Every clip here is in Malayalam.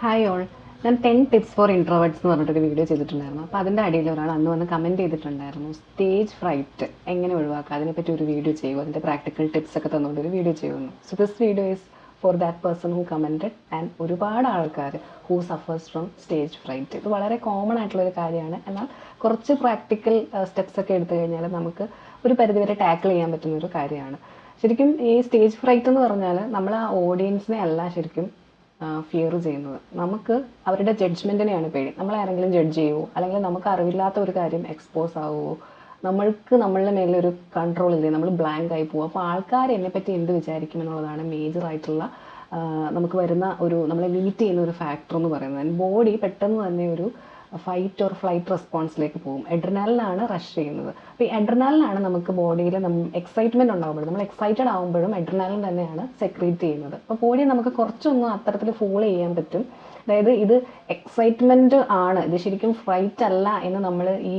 ഹായ് ഓൾ ഞാൻ ടെൻ ടിപ്സ് ഫോർ ഇൻട്രോവേർട്സ് എന്ന് പറഞ്ഞിട്ടൊരു വീഡിയോ ചെയ്തിട്ടുണ്ടായിരുന്നു. അപ്പോൾ അതിന്റെ അടിയിൽ ഒരാൾ അന്ന് വന്ന് കമന്റ് ചെയ്തിട്ടുണ്ടായിരുന്നു സ്റ്റേജ് ഫ്രൈറ്റ് എങ്ങനെ ഒഴിവാക്കുക അതിനെപ്പറ്റി ഒരു വീഡിയോ ചെയ്യുമോ അതിന്റെ പ്രാക്ടിക്കൽ ടിപ്സ് ഒക്കെ തന്നുകൊണ്ട് ഒരു വീഡിയോ ചെയ്യുന്നു so this video is for that person who commented and ഒരുപാട് ആൾക്കാർ who suffers from stage fright ഇത് വളരെ കോമൺ ആയിട്ടുള്ള ഒരു കാര്യമാണ്. എന്നാൽ കുറച്ച് പ്രാക്ടിക്കൽ സ്റ്റെപ്സ് ഒക്കെ എടുത്തു കഴിഞ്ഞാൽ നമുക്ക് ഒരു പരിധിവരെ ടാക്കിൾ ചെയ്യാൻ പറ്റുന്ന ഒരു കാര്യമാണ്. ശരിക്കും ഈ സ്റ്റേജ് ഫ്രൈറ്റ് എന്ന് പറഞ്ഞാൽ നമ്മൾ ആ ഓഡിയൻസിനെ അല്ല ശരിക്കും ഫിയർ ചെയ്യുന്നത്. നമുക്ക് അവരുടെ ജഡ്ജ്മെന്റിനെയാണ് പേടി. നമ്മൾ ആരെങ്കിലും ജഡ്ജ് ചെയ്യുമോ അല്ലെങ്കിൽ നമുക്ക് അറിവില്ലാത്ത ഒരു കാര്യം എക്സ്പോസ് ആവുമോ നമ്മൾക്ക് നമ്മളുടെ മേലൊരു കൺട്രോൾ ഇല്ലേ? നമ്മൾ ബ്ലാങ്ക് ആയി പോകും അപ്പോൾ ആൾക്കാർ എന്നെപ്പറ്റി എന്ത് വിചാരിക്കും എന്നുള്ളതാണ് മേജർ ആയിട്ടുള്ള നമുക്ക് വരുന്ന ഒരു നമ്മളെ ലിമിറ്റ് ചെയ്യുന്ന ഒരു ഫാക്ടർ എന്ന് പറയുന്നത്. ബോഡി പെട്ടെന്ന് തന്നെ ഒരു ഫൈറ്റ് ഓർ ഫ്ലൈറ്റ് റെസ്പോൺസിലേക്ക് പോകും. എഡ്രനാലിനാണ് റഷ് ചെയ്യുന്നത്. അപ്പോൾ ഈ എഡ്രനാലിനാണ് നമുക്ക് ബോഡിയിൽ എക്സൈറ്റ്മെന്റ് ഉണ്ടാകുമ്പോഴും നമ്മൾ എക്സൈറ്റഡ് ആകുമ്പോഴും എഡ്രനാലിൻ തന്നെയാണ് സെക്രീറ്റ് ചെയ്യുന്നത്. അപ്പോൾ ബോഡിയെ നമുക്ക് കുറച്ചൊന്നും അത്തരത്തിൽ ഫോളോ ചെയ്യാൻ പറ്റും. അതായത് ഇത് എക്സൈറ്റ്മെന്റ് ആണ്. ഇത് ശരിക്കും ഫ്രൈറ്റ് അല്ല എന്ന് നമ്മൾ ഈ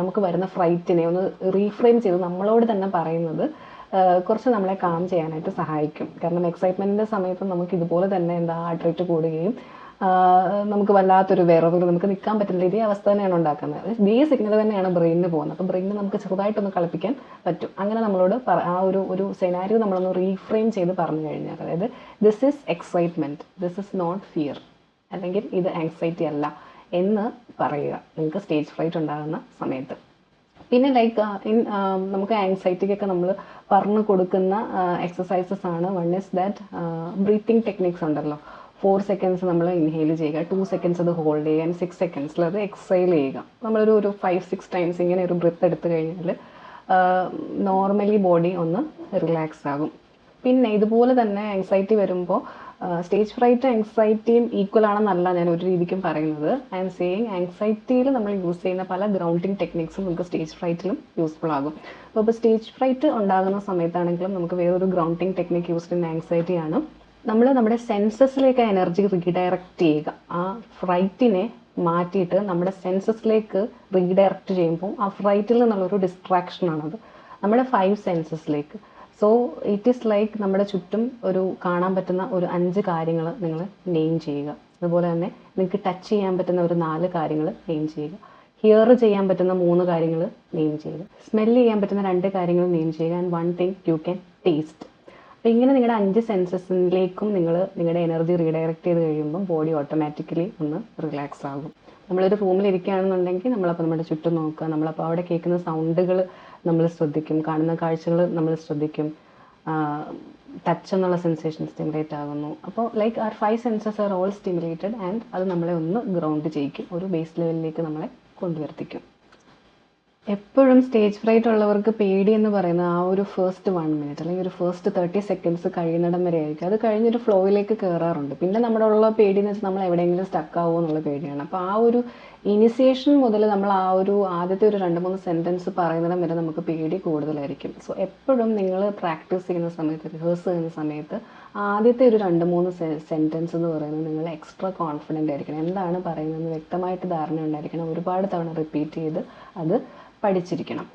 നമുക്ക് വരുന്ന ഫ്രൈറ്റിനെ ഒന്ന് റീഫ്രെയിം ചെയ്ത് നമ്മളോട് തന്നെ പറയുന്നത് കുറച്ച് നമ്മളെ കാം ചെയ്യാനായിട്ട് സഹായിക്കും. കാരണം എക്സൈറ്റ്മെന്റിന്റെ സമയത്ത് നമുക്ക് ഇതുപോലെ തന്നെ എന്താ ഹാർട്ട് കൂടുകയും നമുക്ക് വല്ലാത്തൊരു വിറവ് നമുക്ക് നിൽക്കാൻ പറ്റില്ല ഇതേ അവസ്ഥ തന്നെയാണ് ഉണ്ടാക്കുന്നത്. ഇതേ സിഗ്നൽ തന്നെയാണ് ബ്രെയിനിന് പോകുന്നത്. അപ്പോൾ ബ്രെയിനിന് നമുക്ക് ചെറുതായിട്ടൊന്ന് കളിപ്പിക്കാൻ പറ്റും. അങ്ങനെ നമ്മളോട് ആ ഒരു ഒരു സെനാരിയോ നമ്മളൊന്ന് റീഫ്രെയിം ചെയ്ത് പറഞ്ഞു കഴിഞ്ഞാൽ അതായത് this is excitement this is not fear അല്ലെങ്കിൽ ഇത് ആങ്സൈറ്റി അല്ല എന്ന് പറയുക. നിങ്ങൾക്ക് സ്റ്റേജ് ഫ്രൈറ്റ് ഉണ്ടാകുന്ന സമയത്ത്. പിന്നെ ലൈക്ക് ഇൻ നമുക്ക് ആങ്സൈറ്റിക്കൊക്കെ നമ്മൾ പറഞ്ഞു കൊടുക്കുന്ന എക്സസൈസസ് ആണ്. One is that breathing techniques ഉണ്ടല്ലോ. ഫോർ സെക്കൻഡ്സ് നമ്മൾ ഇൻഹെയിൽ ചെയ്യുക. ടു സെക്കൻഡ്സ് അത് ഹോൾഡ് ചെയ്യുക. സിക്സ് സെക്കൻഡ്സിൽ അത് എക്സൈൽ ചെയ്യുക. നമ്മളൊരു ഒരു ഫൈവ് സിക്സ് ടൈംസ് ഇങ്ങനെ ഒരു ബ്രിത്ത് എടുത്തു കഴിഞ്ഞാൽ നോർമലി ബോഡി ഒന്ന് റിലാക്സ് ആകും. പിന്നെ ഇതുപോലെ തന്നെ ആങ്സൈറ്റി വരുമ്പോൾ സ്റ്റേജ് ഫ്രൈറ്റ് ആങ്സൈറ്റിയും ഈക്വൽ ആണെന്നല്ല ഞാൻ ഒരു രീതിക്കും പറയുന്നത്. ഐ എം സേയിങ് ആങ്സൈറ്റിയിൽ നമ്മൾ യൂസ് ചെയ്യുന്ന പല ഗ്രൗണ്ടിങ് ടെക്നിക്സും നമുക്ക് സ്റ്റേജ് ഫ്രൈറ്റിലും യൂസ്ഫുൾ ആകും. അപ്പോൾ ഇപ്പോൾ സ്റ്റേജ് ഫ്രൈറ്റ് ഉണ്ടാകുന്ന സമയത്താണെങ്കിലും നമുക്ക് വേറൊരു ഗ്രൗണ്ടിങ് ടെക്നിക്ക് യൂസ് ചെയ്യുന്ന ആങ്സൈറ്റി ആണ്. നമ്മൾ നമ്മുടെ സെൻസസിലേക്ക് എനർജി റീഡയറക്റ്റ് ചെയ്യുക. ആ ഫ്രൈറ്റിനെ മാറ്റിയിട്ട് നമ്മുടെ സെൻസസിലേക്ക് റീഡയറക്റ്റ് ചെയ്യുമ്പോൾ ആ ഫ്രൈറ്റിൽ നിന്നുള്ളൊരു ഡിസ്ട്രാക്ഷനാണത് നമ്മുടെ ഫൈവ് സെൻസസിലേക്ക് സോ ഇറ്റ് ഈസ് ലൈക്ക് നമ്മുടെ ചുറ്റും ഒരു കാണാൻ പറ്റുന്ന ഒരു അഞ്ച് കാര്യങ്ങൾ നിങ്ങൾ നെയിം ചെയ്യുക. അതുപോലെ തന്നെ നിങ്ങൾക്ക് ടച്ച് ചെയ്യാൻ പറ്റുന്ന ഒരു നാല് കാര്യങ്ങൾ നെയിം ചെയ്യുക. ഹിയർ ചെയ്യാൻ പറ്റുന്ന മൂന്ന് കാര്യങ്ങൾ നെയിം ചെയ്യുക. സ്മെല്ല് ചെയ്യാൻ പറ്റുന്ന രണ്ട് കാര്യങ്ങൾ നെയിം ചെയ്യുക. And one thing you can taste അപ്പോൾ ഇങ്ങനെ നിങ്ങളുടെ അഞ്ച് സെൻസസിലേക്കും നിങ്ങൾ നിങ്ങളുടെ എനർജി റീഡയറക്റ്റ് ചെയ്ത് കഴിയുമ്പോൾ ബോഡി ഓട്ടോമാറ്റിക്കലി ഒന്ന് റിലാക്സ് ആകും. നമ്മളൊരു റൂമിൽ ഇരിക്കുകയാണെന്നുണ്ടെങ്കിൽ നമ്മളപ്പോൾ നമ്മുടെ ചുറ്റും നോക്കുക. നമ്മളപ്പോൾ അവിടെ കേൾക്കുന്ന സൗണ്ടുകൾ നമ്മൾ ശ്രദ്ധിക്കും. കാണുന്ന കാഴ്ചകൾ നമ്മൾ ശ്രദ്ധിക്കും. ടച്ച് എന്നുള്ള സെൻസേഷൻ സ്റ്റിമുലേറ്റ് ആകുന്നു. അപ്പോൾ like are five senses are all stimulated and അത് നമ്മളെ ഒന്ന് ഗ്രൗണ്ട് ചെയ്യിക്കും. ഒരു ബേസ് ലെവലിലേക്ക് നമ്മളെ കൊണ്ടുവരുത്തിക്കും. എപ്പോഴും സ്റ്റേജ് ഫ്രൈറ്റ് ഉള്ളവർക്ക് പേടി എന്ന് പറയുന്നത് ആ ഒരു ഫസ്റ്റ് വൺ മിനിറ്റ് അല്ലെങ്കിൽ ഒരു ഫസ്റ്റ് തേർട്ടി സെക്കൻഡ്സ് കഴിയുന്നിടം വരെ ആയിരിക്കും. അത് കഴിഞ്ഞൊരു ഫ്ലോയിലേക്ക് കയറാറുണ്ട് പിന്നെ നമ്മുടെ ഉള്ള പേടി എന്ന് വെച്ചാൽ നമ്മൾ എവിടെയെങ്കിലും സ്റ്റക്ക് ആവുമോ എന്നുള്ള പേടിയാണ്. അപ്പോൾ ആ ഒരു ഇനിസിയേഷൻ മുതൽ നമ്മൾ ആ ഒരു ആദ്യത്തെ ഒരു രണ്ട് മൂന്ന് സെന്റൻസ് പറയുന്നിടം വരെ നമുക്ക് പേടി കൂടുതലായിരിക്കും. സോ എപ്പോഴും നിങ്ങൾ പ്രാക്ടീസ് ചെയ്യുന്ന സമയത്ത് റിഹേഴ്സ് ചെയ്യുന്ന സമയത്ത് ആദ്യത്തെ ഒരു രണ്ട് മൂന്ന് സെന്റൻസ് എന്ന് പറയുന്നത് നിങ്ങൾ എക്സ്ട്രാ കോൺഫിഡന്റ് ആയിരിക്കണം. എന്താണ് പറയുന്നതെന്ന് വ്യക്തമായിട്ട് ധാരണ ഉണ്ടായിരിക്കണം. ഒരുപാട് തവണ റിപ്പീറ്റ് ചെയ്ത് അത് പഠിച്ചിരിക്കണം.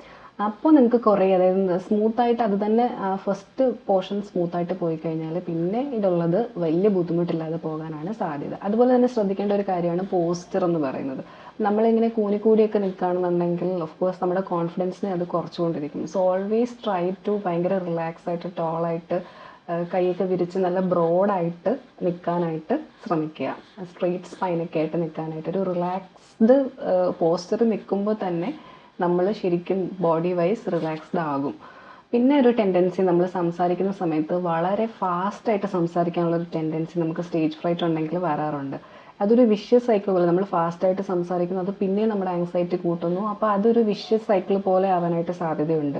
അപ്പോൾ നിങ്ങൾക്ക് കുറേ അതായത് സ്മൂത്തായിട്ട് അത് തന്നെ ഫസ്റ്റ് പോർഷൻ സ്മൂത്തായിട്ട് പോയി കഴിഞ്ഞാൽ പിന്നെ ഇതുള്ളത് വലിയ ബുദ്ധിമുട്ടില്ലാതെ പോകാനാണ് സാധ്യത. അതുപോലെ തന്നെ ശ്രദ്ധിക്കേണ്ട ഒരു കാര്യമാണ് പോസ്റ്റർ എന്ന് പറയുന്നത്. നമ്മളിങ്ങനെ കൂനിക്കൂടിയൊക്കെ നിൽക്കുകയാണെന്നുണ്ടെങ്കിൽ ഓഫ് കോഴ്സ് നമ്മുടെ കോൺഫിഡൻസിനെ അത് കുറച്ചുകൊണ്ടിരിക്കും. സോ ഓൾവേസ് ട്രൈ ടു ഭയങ്കര റിലാക്സ് ആയിട്ട് ടോളായിട്ട് കൈയൊക്കെ വിരിച്ച് നല്ല ബ്രോഡായിട്ട് നിൽക്കാനായിട്ട് ശ്രമിക്കുക. സ്ട്രെയിറ്റ് സ്പൈനൊക്കെ ആയിട്ട് നിൽക്കാനായിട്ട് ഒരു റിലാക്സ്ഡ് പോസ്റ്റർ നിൽക്കുമ്പോൾ തന്നെ നമ്മൾ ശരിക്കും ബോഡി വൈസ് റിലാക്സ്ഡ് ആകും. പിന്നെ ഒരു ടെൻഡൻസി നമ്മൾ സംസാരിക്കുന്ന സമയത്ത് വളരെ ഫാസ്റ്റായിട്ട് സംസാരിക്കാനുള്ള ഒരു ടെൻഡൻസി നമുക്ക് സ്റ്റേജ് ഫ്രൈറ്റ് ഉണ്ടെങ്കിൽ വരാറുണ്ട്. അതൊരു വിഷ്യ സൈക്കിൾ പോലെ നമ്മൾ ഫാസ്റ്റായിട്ട് സംസാരിക്കുന്നത് പിന്നെ നമ്മുടെ ആങ്സൈറ്റി കൂട്ടുന്നു. അപ്പോൾ അതൊരു വിഷ്യ സൈക്കിൾ പോലെ ആവാനായിട്ട് സാധ്യതയുണ്ട്.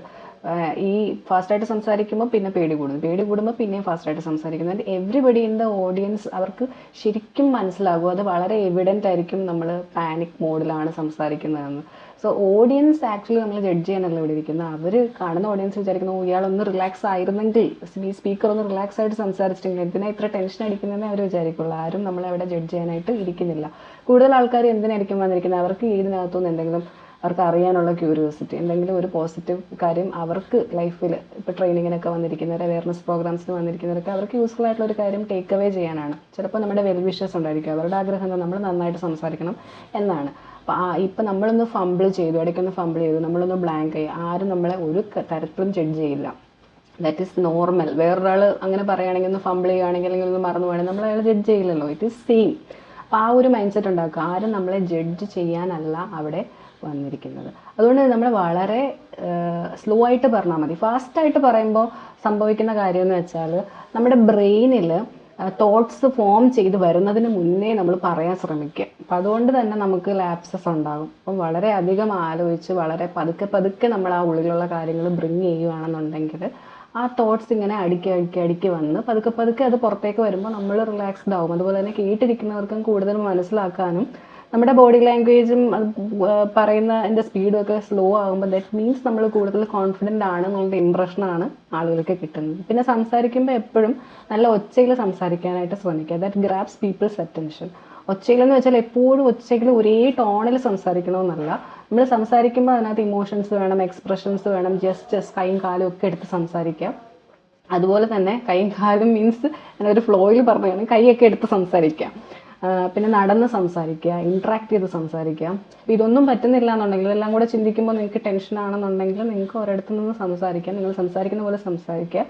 ഈ ഫാസ്റ്റായിട്ട് സംസാരിക്കുമ്പോൾ പിന്നെ പേടി കൂടുന്നു പേടി കൂടുമ്പോൾ പിന്നെയും ഫാസ്റ്റായിട്ട് സംസാരിക്കുന്നു and everybody in the audience അവർക്ക് ശരിക്കും മനസ്സിലാകും. അത് വളരെ എവിഡന്റ് ആയിരിക്കും നമ്മൾ പാനിക് മോഡിലാണ് സംസാരിക്കുന്നതെന്ന്. സോ ഓഡിയൻസ് ആക്ച്വലി നമ്മൾ ജഡ്ജ് ചെയ്യാനല്ല ഇവിടെ ഇരിക്കുന്നത്. അവർ കാണുന്ന ഓഡിയൻസ് വിചാരിക്കുന്നു ഇയാളൊന്ന് റിലാക്സ് ആയിരുന്നെങ്കിൽ ഈ സ്പീക്കർ ഒന്ന് റിലാക്സ് ആയിട്ട് സംസാരിച്ചിട്ടുണ്ടെങ്കിൽ എന്തിനാ ഇത്ര ടെൻഷൻ അടിക്കുന്നതെന്ന് അവർ വിചാരിക്കുള്ളൂ. ആരും നമ്മളെ അവിടെ ജഡ്ജ് ചെയ്യാനായിട്ട് ഇരിക്കുന്നില്ല. കൂടുതൽ ആൾക്കാർ എന്തിനായിരിക്കും വന്നിരിക്കുന്നത്? അവർക്ക് ഇതിനകത്തുനിന്ന് എന്തെങ്കിലും അവർക്ക് അറിയാനുള്ള ക്യൂരിയോസിറ്റി എന്തെങ്കിലും ഒരു പോസിറ്റീവ് കാര്യം അവർക്ക് ലൈഫിൽ ഇപ്പോൾ ട്രെയിനിങ്ങിനൊക്കെ വന്നിരിക്കുന്നവർ അവയർനെസ് പ്രോഗ്രാംസിന് വന്നിരിക്കുന്നവരൊക്കെ അവർക്ക് യൂസ്ഫുൾ ആയിട്ടുള്ള ഒരു കാര്യം ടേക്ക് അവേ ചെയ്യാനാണ്. ചിലപ്പോൾ നമ്മുടെ വെൽ വിഷസ് ഉണ്ടായിരിക്കും. അവരുടെ ആഗ്രഹം എന്താ? നമ്മൾ നന്നായിട്ട് സംസാരിക്കണം എന്നാണ്. അപ്പോൾ ആ ഇപ്പം നമ്മളൊന്ന് ഫംബിൾ ചെയ്തു ഇടയ്ക്കൊന്ന് ഫംബിൾ ചെയ്തു നമ്മളൊന്ന് ബ്ലാങ്ക് ആയി. ആരും നമ്മളെ ഒരു തരത്തിലും ജഡ്ജ് ചെയ്യില്ല. ദാറ്റ് ഈസ് നോർമൽ വേറൊരാൾ അങ്ങനെ പറയുകയാണെങ്കിൽ ഒന്ന് ഫംബിൾ ചെയ്യുകയാണെങ്കിൽ അല്ലെങ്കിൽ ഒന്ന് മറന്നു പോകണമെങ്കിൽ നമ്മൾ അയാൾ ജഡ്ജ് ചെയ്യില്ലല്ലോ. ഇറ്റ് ഈസ് സെയിം അപ്പോൾ ആ ഒരു മൈൻഡ് സെറ്റ് ഉണ്ടാക്കുക. ആരും നമ്മളെ ജഡ്ജ് ചെയ്യാനല്ല അവിടെ വന്നിരിക്കുന്നത്. അതുകൊണ്ട് നമ്മൾ വളരെ സ്ലോ ആയിട്ട് പറഞ്ഞാൽ മതി. ഫാസ്റ്റായിട്ട് പറയുമ്പോൾ സംഭവിക്കുന്ന കാര്യം എന്ന് വെച്ചാൽ നമ്മുടെ ബ്രെയിനിൽ തോട്ട്സ് ഫോം ചെയ്ത് വരുന്നതിന് മുന്നേ നമ്മൾ പറയാൻ ശ്രമിക്കുക അപ്പം അതുകൊണ്ട് തന്നെ നമുക്ക് ലാപ്സസ് ഉണ്ടാകും. അപ്പം വളരെ അധികം ആലോചിച്ച് വളരെ പതുക്കെ പതുക്കെ നമ്മൾ ആ ഉള്ളിലുള്ള കാര്യങ്ങൾ ബ്രിങ് ചെയ്യുകയാണെന്നുണ്ടെങ്കിൽ ആ തോട്ട്സ് ഇങ്ങനെ അടുക്കി അടുക്കി അടുക്കി വന്ന് പതുക്കെ പതുക്കെ അത് പുറത്തേക്ക് വരുമ്പോൾ നമ്മൾ റിലാക്സ്ഡ് ആവും. അതുപോലെ തന്നെ കേട്ടിരിക്കുന്നവർക്കും കൂടുതൽ മനസ്സിലാക്കാനും നമ്മുടെ ബോഡി ലാംഗ്വേജും പറയുന്ന ഏർ സ്പീഡും ഒക്കെ സ്ലോ ആകുമ്പോൾ ദാറ്റ് മീൻസ് നമ്മൾ കൂടുതൽ കോൺഫിഡന്റ് ആണ് എന്നുള്ള ഇമ്പ്രഷനാണ് ആളുകൾക്ക് കിട്ടുന്നത്. പിന്നെ സംസാരിക്കുമ്പോൾ എപ്പോഴും നല്ല ഒച്ചയിൽ സംസാരിക്കാനായിട്ട് ശ്രമിക്കുക. ദാറ്റ് ഗ്രാപ്സ് പീപ്പിൾസ് അറ്റൻഷൻ ഒച്ചയിലെന്ന് വെച്ചാൽ എപ്പോഴും ഒച്ചയിൽ ഒരേ ടോണിൽ സംസാരിക്കണമെന്നല്ല. നമ്മൾ സംസാരിക്കുമ്പോൾ അതിനകത്ത് ഇമോഷൻസ് വേണം എക്സ്പ്രഷൻസ് വേണം ജസ്റ്റ് കൈയും കാലും ഒക്കെ എടുത്ത് സംസാരിക്കാം അതുപോലെ തന്നെ കൈയും കാലും മീൻസ് ഒരു ഫ്ലോയിൽ പറഞ്ഞാണ് കൈയൊക്കെ എടുത്ത് സംസാരിക്കാം പിന്നെ നടന്ന് സംസാരിക്കുക ഇൻട്രാക്ട് ചെയ്ത് സംസാരിക്കുക. അപ്പോൾ ഇതൊന്നും പറ്റുന്നില്ല എന്നുണ്ടെങ്കിൽ എല്ലാം കൂടെ ചിന്തിക്കുമ്പോൾ നിങ്ങൾക്ക് ടെൻഷൻ ആണെന്നുണ്ടെങ്കിൽ നിങ്ങൾക്ക് ഒരിടത്ത് നിന്ന് സംസാരിക്കാം നിങ്ങൾ സംസാരിക്കുന്ന പോലെ സംസാരിക്കുക.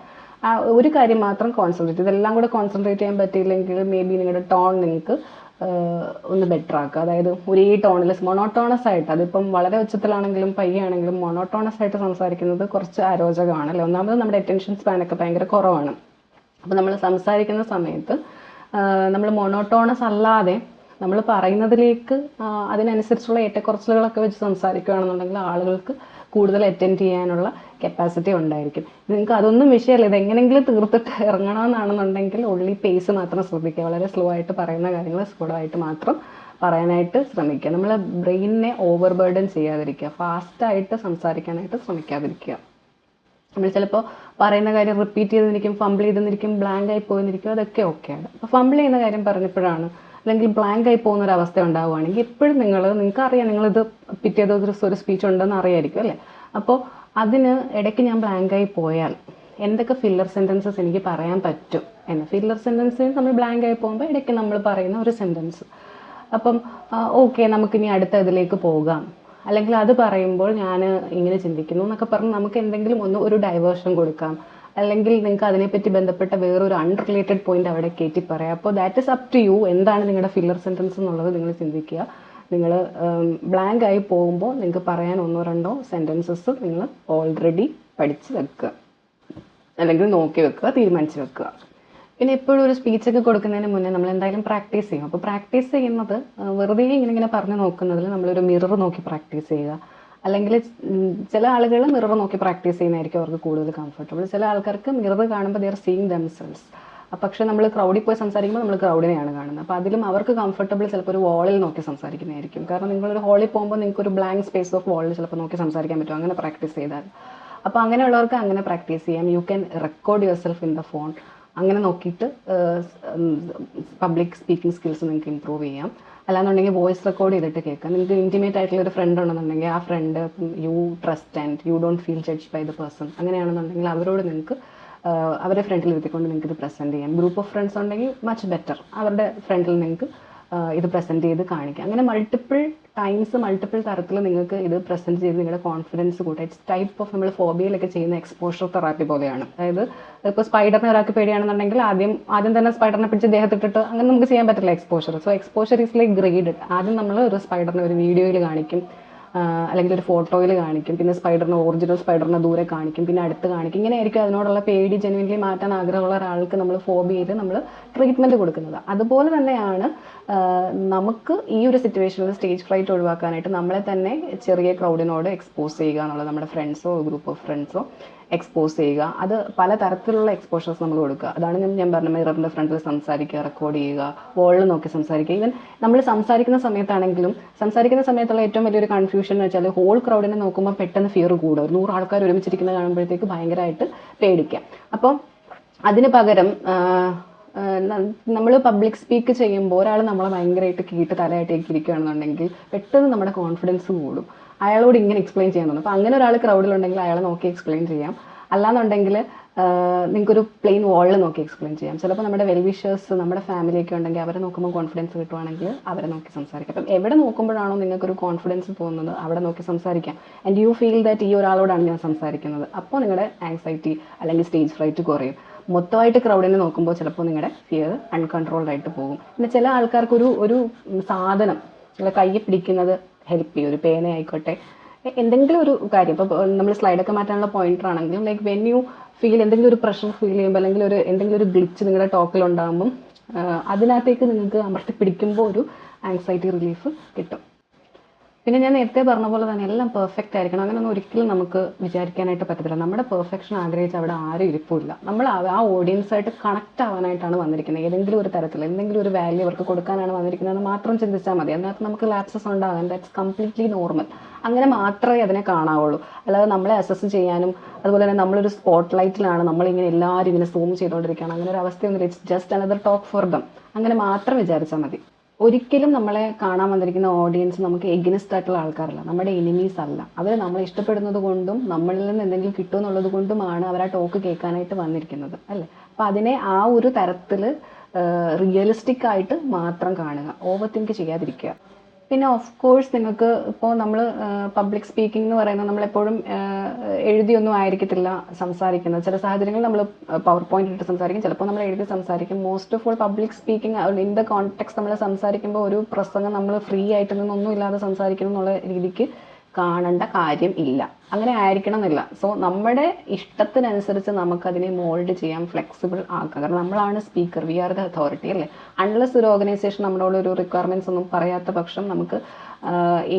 ഒരു കാര്യം മാത്രം കോൺസെൻട്രേറ്റ് ഇതെല്ലാം കൂടെ കോൺസെൻട്രേറ്റ് ചെയ്യാൻ പറ്റിയില്ലെങ്കിൽ മേ ബി നിങ്ങളുടെ ടോൺ നിങ്ങൾക്ക് ഒന്ന് ബെറ്റർ ആക്കുക. അതായത് ഒരേ ടോണിൽ മൊണോട്ടോണസ് ആയിട്ട് അതിപ്പം വളരെ ഉച്ചത്തിലാണെങ്കിലും പയ്യാണെങ്കിലും മൊണോട്ടോണസ് ആയിട്ട് സംസാരിക്കുന്നത് കുറച്ച് അരോചകമാണ് അല്ലേ? ഒന്നാമത് നമ്മുടെ അറ്റൻഷൻ സ്പാനൊക്കെ ഭയങ്കര കുറവാണ്. അപ്പോൾ നമ്മൾ സംസാരിക്കുന്ന സമയത്ത് നമ്മൾ മൊണോട്ടോണസ് അല്ലാതെ നമ്മൾ പറയുന്നതിലേക്ക് അതിനനുസരിച്ചുള്ള ഏറ്റക്കുറച്ചിലുകളൊക്കെ വെച്ച് സംസാരിക്കുകയാണെന്നുണ്ടെങ്കിൽ ആളുകൾക്ക് കൂടുതൽ അറ്റൻഡ് ചെയ്യാനുള്ള കപ്പാസിറ്റി ഉണ്ടായിരിക്കും. നിങ്ങൾക്ക് അതൊന്നും വിഷയമല്ല. ഇത് എങ്ങനെയെങ്കിലും തീർത്തിട്ട് ഇറങ്ങണമെന്നാണെന്നുണ്ടെങ്കിൽ ഉള്ളി പേസ് മാത്രം ശ്രദ്ധിക്കുക. വളരെ സ്ലോ ആയിട്ട് പറയുന്ന കാര്യങ്ങൾ സ്ലോ ആയിട്ട് മാത്രം പറയാനായിട്ട് ശ്രമിക്കുക. നമ്മൾ ബ്രെയിനിനെ ഓവർ ബേർഡൻ ചെയ്യാതിരിക്കുക ഫാസ്റ്റായിട്ട് സംസാരിക്കാനായിട്ട് ശ്രമിക്കാതിരിക്കുക. നമ്മൾ ചിലപ്പോൾ പറയുന്ന കാര്യം റിപ്പീറ്റ് ചെയ്തെന്നിരിക്കും ഫംബിൾ ചെയ്തെന്നിരിക്കും ബ്ലാങ്ക് ആയി പോയെന്നിരിക്കും അതൊക്കെ ഓക്കെയാണ് അപ്പോൾ ഫംബിൾ ചെയ്യുന്ന കാര്യം പറഞ്ഞപ്പോഴാണ് അല്ലെങ്കിൽ ബ്ലാങ്ക് ആയി പോകുന്ന ഒരു അവസ്ഥ ഉണ്ടാവുകയാണെങ്കിൽ എപ്പോഴും നിങ്ങൾ നിങ്ങൾക്ക് അറിയാം നിങ്ങളിത് പിറ്റേ ദിവസം ഒരു സ്പീച്ച് ഉണ്ടെന്ന് അറിയായിരിക്കും അല്ലേ? അപ്പോൾ അതിന് ഇടയ്ക്ക് ഞാൻ ബ്ലാങ്ക് ആയി പോയാൽ എന്തൊക്കെ ഫില്ലർ സെന്റൻസസ് എനിക്ക് പറയാൻ പറ്റും എന്ന്. ഫില്ലർ സെന്റൻസ് നമ്മൾ ബ്ലാങ്ക് ആയി പോകുമ്പോൾ ഇടയ്ക്ക് നമ്മൾ പറയുന്ന ഒരു സെന്റൻസ് അപ്പം ഓക്കെ നമുക്കിനി അടുത്ത ഇതിലേക്ക് പോകാം. അല്ലെങ്കിൽ അത് പറയുമ്പോൾ ഞാൻ ഇങ്ങനെ ചിന്തിക്കുന്നു എന്നൊക്കെ പറഞ്ഞ് നമുക്ക് എന്തെങ്കിലും ഒന്ന് ഒരു ഡൈവേർഷൻ കൊടുക്കാം. അല്ലെങ്കിൽ നിങ്ങൾക്ക് അതിനെപ്പറ്റി ബന്ധപ്പെട്ട വേറൊരു അൺറിലേറ്റഡ് പോയിന്റ് അവിടെ കയറ്റി പറയാം. അപ്പോൾ that is up to you എന്താണ് നിങ്ങളുടെ ഫില്ലർ സെന്റൻസ് എന്നുള്ളത് നിങ്ങൾ ചിന്തിക്കുക. നിങ്ങൾ ബ്ലാങ്ക് ആയി പോകുമ്പോൾ നിങ്ങൾക്ക് പറയാൻ ഒന്നോ രണ്ടോ സെന്റൻസസ് നിങ്ങൾ ഓൾറെഡി പഠിച്ച് വെക്കുക. അല്ലെങ്കിൽ നോക്കി വെക്കുക തീരുമാനിച്ച് വെക്കുക. പിന്നെ എപ്പോഴും ഒരു സ്പീച്ച് ഒക്കെ കൊടുക്കുന്നതിന് മുന്നേ നമ്മൾ എന്തായാലും പ്രാക്ടീസ് ചെയ്യും. അപ്പോൾ പ്രാക്ടീസ് ചെയ്യുന്നത് വെറുതെ ഇങ്ങനെ ഇങ്ങനെ പറഞ്ഞു നോക്കുന്നതിൽ നമ്മളൊരു മിറർ നോക്കി പ്രാക്ടീസ് ചെയ്യുക. അല്ലെങ്കിൽ ചില ആളുകൾ മിറർ നോക്കി പ്രാക്ടീസ് ചെയ്യുന്നതായിരിക്കും അവർക്ക് കൂടുതൽ കംഫർട്ടബിൾ ചില ആൾക്കാർക്ക് മിറർ കാണുമ്പോൾ ദർ സീയിങ് ദംസെൽസ് പക്ഷേ നമ്മൾ ക്രൗഡിൽ പോയി സംസാരിക്കുമ്പോൾ നമ്മൾ ക്രൗഡിനെയാണ് കാണുന്നത്. അപ്പോൾ അതിലും അവർക്ക് കംഫർട്ടബിൾ ചിലപ്പോൾ ഒരു വാളിൽ നോക്കി സംസാരിക്കുന്നതായിരിക്കും. കാരണം നിങ്ങളൊരു ഹാളിൽ പോകുമ്പോൾ നിങ്ങൾക്ക് ഒരു ബ്ലാങ്ക് സ്പേസ് ഓഫ് വാളിൽ ചിലപ്പോൾ നോക്കി സംസാരിക്കാൻ പറ്റും. അങ്ങനെ പ്രാക്ടീസ് ചെയ്താൽ. അപ്പോൾ അങ്ങനെയുള്ളവർക്ക് അങ്ങനെ പ്രാക്ടീസ് ചെയ്യാം. You can record yourself in the phone അങ്ങനെ നോക്കിയിട്ട് പബ്ലിക് സ്പീക്കിംഗ് സ്കിൽസ് നിങ്ങൾക്ക് ഇമ്പ്രൂവ് ചെയ്യാം. അല്ലാന്നുണ്ടെങ്കിൽ വോയിസ് റെക്കോർഡ് ചെയ്തിട്ട് കേൾക്കാം. നിങ്ങൾക്ക് ഇന്റിമേറ്റ് ആയിട്ടുള്ള ഒരു ഫ്രണ്ട് ഉണ്ടെന്നുണ്ടെങ്കിൽ ആ friend you trust and you don't feel judge by the person അങ്ങനെയാണെന്നുണ്ടെങ്കിൽ അവരോട് നിങ്ങൾക്ക് അവരെ ഫ്രണ്ടിൽ ഇരുത്തിക്കൊണ്ട് നിങ്ങൾക്ക് ഇത് പ്രസന്റ് ചെയ്യാം. ഗ്രൂപ്പ് ഓഫ് ഫ്രണ്ട്സ് ഉണ്ടെങ്കിൽ മച്ച് ബെറ്റർ അവരുടെ ഫ്രണ്ടിൽ നിങ്ങൾക്ക് ഇത് പ്രസന്റ് ചെയ്ത് കാണിക്കാം. അങ്ങനെ മൾട്ടിപ്പിൾ ടൈംസ് മൾട്ടിപ്പിൾ തരത്തിൽ നിങ്ങൾക്ക് ഇത് പ്രസന്റ് ചെയ്ത് നിങ്ങളുടെ കോൺഫിഡൻസ് കൂട്ടാം ഇറ്റ്സ് ടൈപ്പ് ഓഫ് നമ്മൾ ഫോബിയയിലൊക്കെ ചെയ്യുന്ന എക്സ്പോഷർ തെറാപ്പി പോലെയാണ്. അതായത് ഇപ്പോൾ സ്പൈഡറിനെ ഒരാൾക്ക് പേടിയാണെന്നുണ്ടെങ്കിൽ ആദ്യം ആദ്യം തന്നെ സ്പൈഡറിനെ പിടിച്ച് ദേഹത്തിട്ടിട്ട് അങ്ങനെ നമുക്ക് ചെയ്യാൻ പറ്റില്ല exposure so exposure is like graded ആദ്യം നമ്മൾ ഒരു സ്പൈഡറിനെ ഒരു വീഡിയോയിൽ കാണിക്കും. അല്ലെങ്കിൽ ഒരു ഫോട്ടോയിൽ കാണിക്കും. പിന്നെ സ്പൈഡറിനെ ഒറിജിനൽ സ്പൈഡറിനെ ദൂരെ കാണിക്കും. പിന്നെ അടുത്ത് കാണിക്കും. ഇങ്ങനെയായിരിക്കും അതിനോടുള്ള പേടി ജെനുവിൻലി മാറ്റാൻ ആഗ്രഹമുള്ള ഒരാൾക്ക് നമ്മൾ ഫോബിയയിൽ നമ്മൾ ട്രീറ്റ്മെന്റ് കൊടുക്കുന്നത്. അതുപോലെ തന്നെയാണ് നമുക്ക് ഈ ഒരു സിറ്റുവേഷനിൽ സ്റ്റേജ് ഫ്ലൈറ്റ് ഒഴിവാക്കാനായിട്ട് നമ്മളെ തന്നെ ചെറിയ ക്രൗഡിനോട് എക്സ്പോസ് ചെയ്യുക എന്നുള്ളത് നമ്മുടെ ഫ്രണ്ട്സോ ഗ്രൂപ്പ് ഓഫ് ഫ്രണ്ട്സോ എക്സ്പോസ് ചെയ്യുക. അത് പല തരത്തിലുള്ള എക്സ്പോഷേഴ്സ് നമ്മൾ കൊടുക്കുക. അതാണ് ഞാൻ ഞാൻ പറഞ്ഞ മിററിന്റെ ഫ്രണ്ടിൽ സംസാരിക്കുക റെക്കോർഡ് ചെയ്യുക വോളിൽ നോക്കി സംസാരിക്കുക. ഈവൻ നമ്മൾ സംസാരിക്കുന്ന സമയത്താണെങ്കിലും സംസാരിക്കുന്ന സമയത്തുള്ള ഏറ്റവും വലിയൊരു കൺഫ്യൂഷൻ എന്ന് വെച്ചാൽ ഹോൾ ക്രൗഡിനെ നോക്കുമ്പോൾ പെട്ടെന്ന് ഫിയർ കൂടും. ഒരു നൂറ് ആൾക്കാർ ഒരുമിച്ചിരിക്കുന്നത് കാണുമ്പോഴത്തേക്ക് ഭയങ്കരമായിട്ട് പേടിക്കാം അപ്പോൾ അതിന് പകരം നമ്മൾ പബ്ലിക് സ്പീക്ക് ചെയ്യുമ്പോൾ ഒരാൾ നമ്മളെ ഭയങ്കരമായിട്ട് കീട്ട് തലയായിട്ടേക്ക് ഇരിക്കുകയാണെന്നുണ്ടെങ്കിൽ പെട്ടെന്ന് നമ്മുടെ കോൺഫിഡൻസ് കൂടും. അയാളോട് ഇങ്ങനെ എക്സ്പ്ലെയിൻ ചെയ്യാൻ തോന്നും. അപ്പോൾ അങ്ങനെ ഒരാൾ ക്രൗഡിലുണ്ടെങ്കിൽ അയാളെ നോക്കി എക്സ്പ്ലെയിൻ ചെയ്യാം. അല്ലാന്നുണ്ടെങ്കിൽ നിങ്ങൾക്കൊരു പ്ലെയിൻ വാളിൽ നോക്കി എക്സ്പ്ലെയിൻ ചെയ്യാം. ചിലപ്പോൾ നമ്മുടെ വെൽവിഷേഴ്സ് നമ്മുടെ ഫാമിലി ഫാമിലിയൊക്കെ ഉണ്ടെങ്കിൽ അവരെ നോക്കുമ്പോൾ കോൺഫിഡൻസ് കിട്ടുവാണെങ്കിൽ അവരെ നോക്കി സംസാരിക്കാം. അപ്പം എവിടെ നോക്കുമ്പോഴാണോ നിങ്ങൾക്കൊരു കോൺഫിഡൻസ് പോകുന്നത് അവിടെ നോക്കി സംസാരിക്കാം. ആൻഡ് യു ഫീൽ ദാറ്റ് ഈ ഒരാളോടാണ് ഞാൻ സംസാരിക്കുന്നത്. അപ്പോൾ നിങ്ങളുടെ ആങ്സൈറ്റി അല്ലെങ്കിൽ സ്റ്റേജ് ഫ്രൈറ്റ് കുറയും. മൊത്തമായിട്ട് ക്രൗഡിനെ നോക്കുമ്പോൾ ചിലപ്പോൾ നിങ്ങളുടെ ഫിയർ അൺകൺട്രോൾഡ് ആയിട്ട് പോകും. പിന്നെ ചില ആൾക്കാർക്ക് ഒരു ഒരു സാധനം ചില കയ്യിൽ പിടിക്കുന്നത് ഹെൽപ്പ് ചെയ്യും ഒരു പേന ആയിക്കോട്ടെ. എന്തെങ്കിലും ഒരു കാര്യം ഇപ്പോൾ നമ്മൾ സ്ലൈഡൊക്കെ മാറ്റാനുള്ള പോയിന്റർ ആണെങ്കിലും ലൈക്ക് വെൻ യു ഫീൽ എന്തെങ്കിലും ഒരു പ്രഷർ ഫീൽ ചെയ്യുമ്പോൾ അല്ലെങ്കിൽ ഒരു എന്തെങ്കിലും ഒരു ഗ്ലിച്ച് നിങ്ങളുടെ ടോക്കിൽ ഉണ്ടാകുമ്പം അതിനകത്തേക്ക് നിങ്ങൾക്ക് അമർത്തി പിടിക്കുമ്പോൾ ഒരു ആങ്സൈറ്റി റിലീഫ് കിട്ടും. പിന്നെ ഞാൻ നേരത്തെ പറഞ്ഞ പോലെ തന്നെ എല്ലാം പെർഫെക്റ്റ് ആയിരിക്കണം. അങ്ങനെ അങ്ങനെയൊന്നും ഒരിക്കലും നമുക്ക് വിചാരിക്കാനായിട്ട് പറ്റത്തില്ല. നമ്മുടെ പെർഫെക്ഷൻ ആഗ്രഹിച്ച് അവിടെ ആരും ഇരിപ്പില്ല നമ്മൾ ആ- ഓഡിയൻസ് ഓഡിയൻസായിട്ട് കണക്ട് ആവാനായിട്ടാണ് വന്നിരിക്കുന്നത്. ഏതെങ്കിലും ഒരു തരത്തിൽ എന്തെങ്കിലും ഒരു വാല്യൂ അവർക്ക് കൊടുക്കാനാണ് വന്നിരിക്കുന്നത് മാത്രം ചിന്തിച്ചാൽ മതി. അതിനകത്ത് നമുക്ക് ലാപ്സസ് ഉണ്ടാകാൻ ദാറ്റ്സ് കംപ്ലീറ്റ്ലി നോർമൽ അങ്ങനെ മാത്രമേ അതിനെ കാണാവുള്ളൂ. അല്ലാതെ നമ്മളെ അസസ് ചെയ്യാനും അതുപോലെ തന്നെ നമ്മളൊരു സ്പോട്ട് ലൈറ്റിലാണ് നമ്മളിങ്ങനെ എല്ലാവരും ഇങ്ങനെ സൂം ചെയ്തുകൊണ്ടിരിക്കുകയാണ് അങ്ങനെ ഒരു അവസ്ഥയൊന്നുമില്ല. It's just another talk for them അങ്ങനെ മാത്രം വിചാരിച്ചാൽ മതി. ഒരിക്കലും നമ്മളെ കാണാൻ വന്നിരിക്കുന്ന ഓഡിയൻസ് നമുക്ക് എഗിനിസ്റ്റ് ആയിട്ടുള്ള ആൾക്കാരല്ല. നമ്മുടെ എനിമീസ് അല്ല. അവർ നമ്മളെ ഇഷ്ടപ്പെടുന്നത് കൊണ്ടും നമ്മളിൽ നിന്ന് എന്തെങ്കിലും കിട്ടുമെന്നുള്ളത് കൊണ്ടുമാണ് അവർ ആ ടോക്ക് കേൾക്കാനായിട്ട് വന്നിരിക്കുന്നത്. അല്ലേ? അപ്പം അതിനെ ആ ഒരു തരത്തിൽ റിയലിസ്റ്റിക് ആയിട്ട് മാത്രം കാണുക. ഓവർ തിങ്ക് ചെയ്യാതിരിക്കുക. പിന്നെ ഓഫ് കോഴ്സ് നിങ്ങൾക്ക് ഇപ്പോൾ നമ്മൾ പബ്ലിക് സ്പീക്കിംഗ് എന്ന് പറയുന്നത് നമ്മളെപ്പോഴും എഴുതിയൊന്നും ആയിരിക്കത്തില്ല സംസാരിക്കുന്നത്. ചില സാഹചര്യങ്ങളിൽ നമ്മൾ പവർ പോയിന്റ് ഇട്ട് സംസാരിക്കും. ചിലപ്പോൾ നമ്മൾ എഴുതി സംസാരിക്കും. Most of all public speaking in the context നമ്മൾ സംസാരിക്കുമ്പോൾ ഒരു പ്രസംഗം നമ്മൾ ഫ്രീ ആയിട്ട് നിന്നൊന്നും ഇല്ലാതെ സംസാരിക്കണം എന്നുള്ള രീതിക്ക് കാണേണ്ട കാര്യം ഇല്ല. അങ്ങനെ ആയിരിക്കണം എന്നില്ല സോ നമ്മുടെ ഇഷ്ടത്തിനനുസരിച്ച് നമുക്കതിനെ മോൾഡ് ചെയ്യാം ഫ്ലെക്സിബിൾ ആക്കാം. കാരണം നമ്മളാണ് speaker we are the authority അല്ലേ? അൺലെസ് ഒരു ഓർഗനൈസേഷൻ നമ്മളോട് ഒരു റിക്വയർമെന്റ്സ് ഒന്നും പറയാത്ത പക്ഷം നമുക്ക്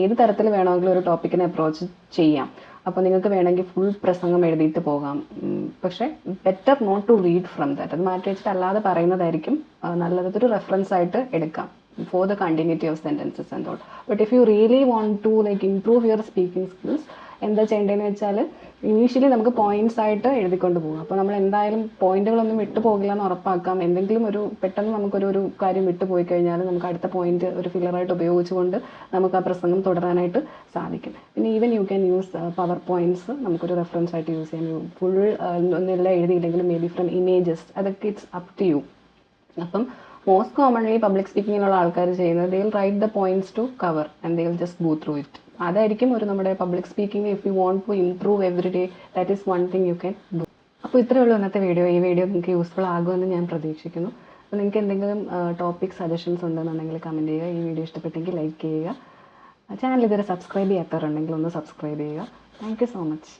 ഏത് തരത്തിൽ വേണമെങ്കിലും ഒരു ടോപ്പിക്കിനെ അപ്രോച്ച് ചെയ്യാം. അപ്പോൾ നിങ്ങൾക്ക് വേണമെങ്കിൽ ഫുൾ പ്രസംഗം എഴുതിയിട്ട് പോകാം. പക്ഷേ better not to read from that അത് മാറ്റി വെച്ചിട്ട് അല്ലാതെ പറയുന്നതായിരിക്കും നല്ലതൊരു റെഫറൻസ് ആയിട്ട് എടുക്കാം. For the continuity of sentences and all. But if you really want to like improve your speaking skills, എന്താ ചെയ്യേണ്ടതെന്ന് വെച്ചാൽ ഇനീഷ്യലി നമുക്ക് പോയിന്റ്സ് ആയിട്ട് എഴുതിക്കൊണ്ട് പോകും. അപ്പോൾ നമ്മൾ എന്തായാലും പോയിന്റുകളൊന്നും വിട്ടു പോകില്ല എന്ന് ഉറപ്പാക്കാം. എന്തെങ്കിലും ഒരു പെട്ടെന്ന് നമുക്കൊരു ഒരു കാര്യം വിട്ടു പോയി കഴിഞ്ഞാൽ നമുക്ക് അടുത്ത പോയിന്റ് ഒരു ഫില്ലറായിട്ട് ഉപയോഗിച്ചുകൊണ്ട് നമുക്ക് ആ പ്രസംഗം തുടരാനായിട്ട് സാധിക്കും. പിന്നെ even you can use power points നമുക്കൊരു റെഫറൻസ് ആയിട്ട് യൂസ് ചെയ്യാം. ഫുൾ ഒന്നെല്ലാം എഴുതിയില്ലെങ്കിലും മേ ബി ഫ്രം ഇമേജസ് അതൊക്കെ ഇറ്റ്സ് അപ് ടു യു അപ്പം മോസ്റ്റ് കോമൺലി പബ്ലിക് സ്പീക്കിങ്ങിലുള്ള ആൾക്കാർ ചെയ്യുന്നത് they will write the points to cover and they will just go through it അതായിരിക്കും ഒരു നമ്മുടെ public speaking if you want to improve every day that is one thing you can do അപ്പോൾ ഇത്രയേ ഉള്ളൂ ഇന്നത്തെ വീഡിയോ ഈ വീഡിയോ നിങ്ങൾക്ക് യൂസ്ഫുൾ ആകുമെന്ന് ഞാൻ പ്രതീക്ഷിക്കുന്നു. അപ്പോൾ നിങ്ങൾക്ക് എന്തെങ്കിലും ടോപ്പിക് സജഷൻസ് ഉണ്ടെന്നുണ്ടെങ്കിൽ കമന്റ് ചെയ്യുക. ഈ വീഡിയോ ഇഷ്ടപ്പെട്ടെങ്കിൽ ലൈക്ക് ചെയ്യുക. ചാനൽ ഇതുവരെ സബ്സ്ക്രൈബ് ചെയ്യാത്തവരുണ്ടെങ്കിൽ ഒന്ന് സബ്സ്ക്രൈബ് ചെയ്യുക. Thank you so much